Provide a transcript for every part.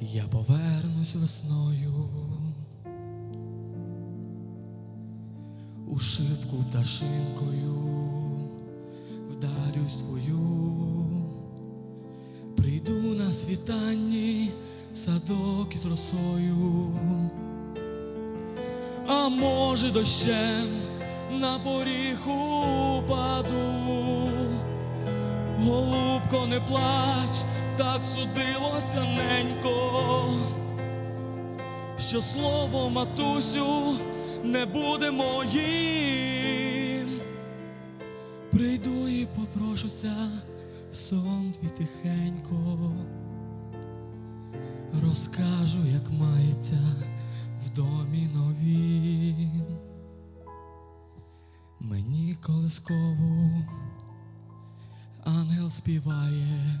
Я повернусь весною. У шибку пташинкою вдарюсь твою, прийду на світанні садок із росою, а може дощем на поріг упаду. Голубко, не плач, так судилося ненько, що слово матусю не буде моїм. Прийду і попрошуся в сон твій тихенько, розкажу, як мається в домі новім. Мені колискову ангел співає,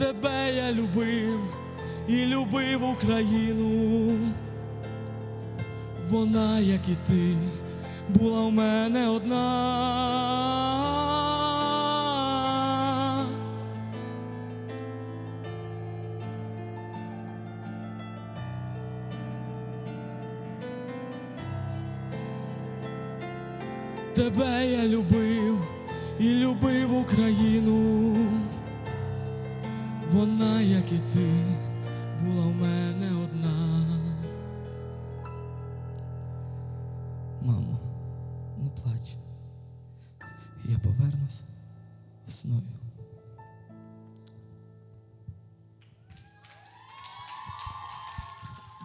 Тебе я любив і любив Україну. Вона, як і ти, була в мене одна. Тебе я любив і любив Україну. Вона, як і ти, була в мене одна. Мамо, не плач. Я повернусь весною.